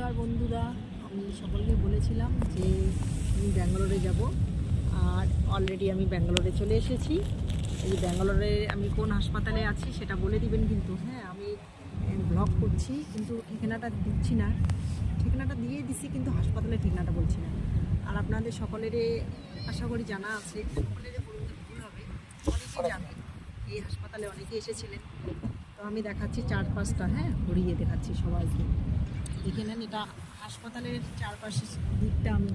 নমস্কার বন্ধুরা, আমি সকলকে বলেছিলাম যে আমি ব্যাঙ্গালোরে যাব, আর অলরেডি আমি ব্যাঙ্গালোরে চলে এসেছি। এই ব্যাঙ্গালোরে আমি কোন হাসপাতালে আছি সেটা বলে দিবেন কিন্তু হ্যাঁ আমি ব্লগ করছি, কিন্তু ঠিকানাটা দিচ্ছি না। ঠিকানাটা দিয়ে দিছি, কিন্তু হাসপাতালের ঠিকানাটা বলছি না। আর আপনাদের সকলেরই আশা করি জানা আছে, সকলেরই বলতে ভুল হবে। অনেকেই জানেন এই হাসপাতালে অনেকে এসেছিলেন। তো আমি দেখাচ্ছি চার পাঁচটা হ্যাঁ ঘুরিয়ে দেখাচ্ছি সবাইকে। দেখে নেন এটা হাসপাতালের চারপাশের দিকটা আমি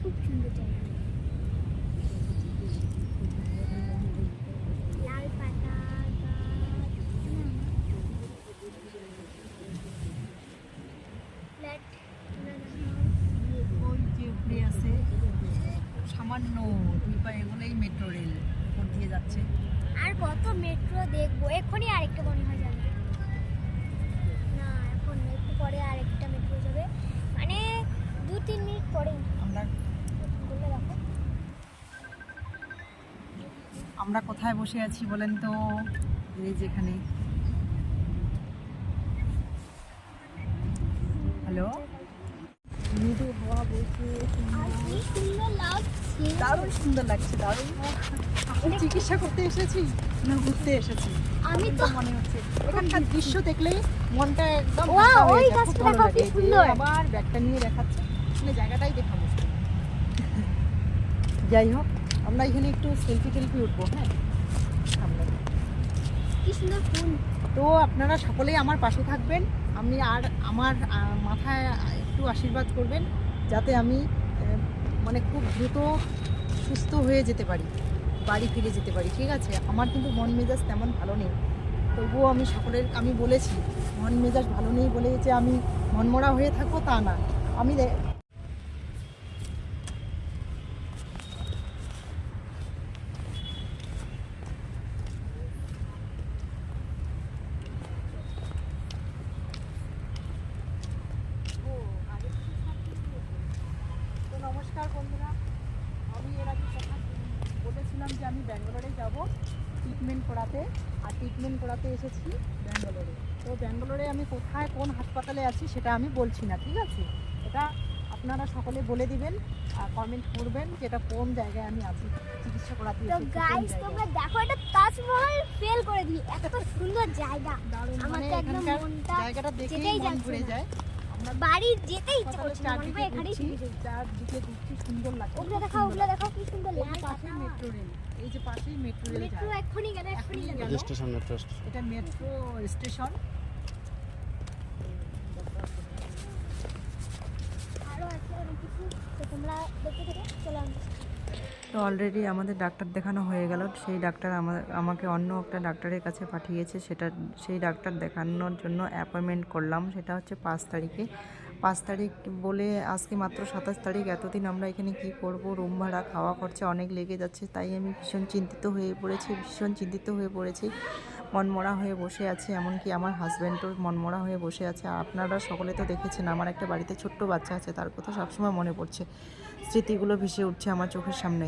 খুব সুন্দর লাল পাতা উপরে আছে, সামান্য দুই পা এগুলোই মেট্রো রেল উপর দিয়ে যাচ্ছে। কত মেট্রো দেখব। এক্ষুনি আরেকটা মনে হয় যাবে না এখন একটু পরে আরেকটা মেট্রো যাবে। মানে দু তিন মিনিট পরে। আমরা আমরা কোথায় বসে আছি বলেন তো? এই যেখানে হ্যালো দারুণ সুন্দর লাগছে দারুণ। চিকিৎসা করতে এসেছি না ঘুরতে এসেছি। আমি তো মনে হচ্ছে। এখানকার দৃশ্য দেখলেই মনটা একদম Wow, হালকা ওই গাছটা কি সুন্দর। আবার ব্যাগটা নিয়ে দেখাচ্ছে। মানে জায়গাটাই দেখা মুশকিল যাই হোক আমরা এখানে একটু সেলফি টেলফি উঠবো হ্যাঁ? সামনে। কি সুন্দর ফুল। তো আপনারা সকলেই আমার পাশে থাকবেন। আমি আর আমার মাথায় একটু আশীর্বাদ করবেন। যাতে আমি মানে খুব দ্রুত সুস্থ হয়ে যেতে পারি, বাড়ি ফিরে যেতে পারি, ঠিক আছে? আমার কিন্তু মন মেজাজ তেমন ভালো নেই। তবুও আমি সকলের, আমি বলেছি, মন মেজাজ ভালো নেই বলে যে আমি মনমরা হয়ে থাকব তা না। আমি দে- তো নমস্কার বন্ধুরা আমি এর আগে কথা বলেছিলাম যে আমি ব্যাঙ্গালোরে যাব ট্রিটমেন্ট করাতে। আর ট্রিটমেন্ট করাতে এসেছি ব্যাঙ্গালোরে। তো ব্যাঙ্গালোরে আমি কোথায় কোন হাসপাতালে আছি সেটা আমি বলছি না ঠিক আছে? এটা আপনারা সকলে বলে দিবেন আর কমেন্ট করবেন যে এটা কোন জায়গায় আমি আছি চিকিৎসা করাতে তো গাইস তোমরা দেখো এটা তাজমহল ফেল করে দিই এত সুন্দর জায়গা। দারুণ আমার মানে তো একদম মনটা জায়গাটা দেখেই মন ঘুরে যায়। আমরা বাড়ি যেতে ইচ্ছে করছে মনে এখানেই। চারদিকে সুন্দর লাগছে ওগুলো খুব ওগুলো দেখাও কি সুন্দর লাল পাশেই মেট্রো রেল এই যে পাশেই মেট্রো রেল মেট্রো যায় গেল এক্ষুনি গেল। গেল। স্টেশন মেট্রো এটা মেট্রো স্টেশন আরও আছে অনেক কিছু তো তোমরা দেখতে থেকে চলে তো অলরেডি আমাদের ডাক্তার দেখানো হয়ে গেল। সেই ডাক্তার আমাকে অন্য একটা ডাক্তারের কাছে পাঠিয়েছে। সেটা সেই ডাক্তার দেখানোর জন্য অ্যাপয়েন্টমেন্ট করলাম। সেটা হচ্ছে পাঁচ তারিখে। পাঁচ তারিখ বলে আজকে মাত্র সাতাশ তারিখ, এতদিন আমরা এখানে কি করব? রুম ভাড়া, খাওয়া খরচা অনেক লেগে যাচ্ছে, তাই আমি ভীষণ চিন্তিত হয়ে পড়েছি, ভীষণ চিন্তিত হয়ে পড়েছি। মনমরা হয়ে বসে আছে, এমনকি আমার হাজব্যান্ডও মনমরা হয়ে বসে আছে। আপনারা সকলে তো দেখেছেন, আমার একটা বাড়িতে ছোট্ট বাচ্চা আছে, তার কথা সবসময় মনে পড়ছে। স্মৃতিগুলো ভেসে উঠছে আমার চোখের সামনে।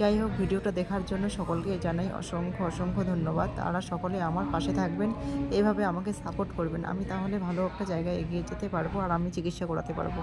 যাই হোক ভিডিওটা দেখার জন্য সকলকে জানাই অসংখ্য অসংখ্য ধন্যবাদ। তারা সকলে আমার পাশে থাকবেন, এভাবে আমাকে সাপোর্ট করবেন। আমি তাহলে ভালো একটা জায়গায় এগিয়ে যেতে পারব আর আমি চিকিৎসা করাতে পারব।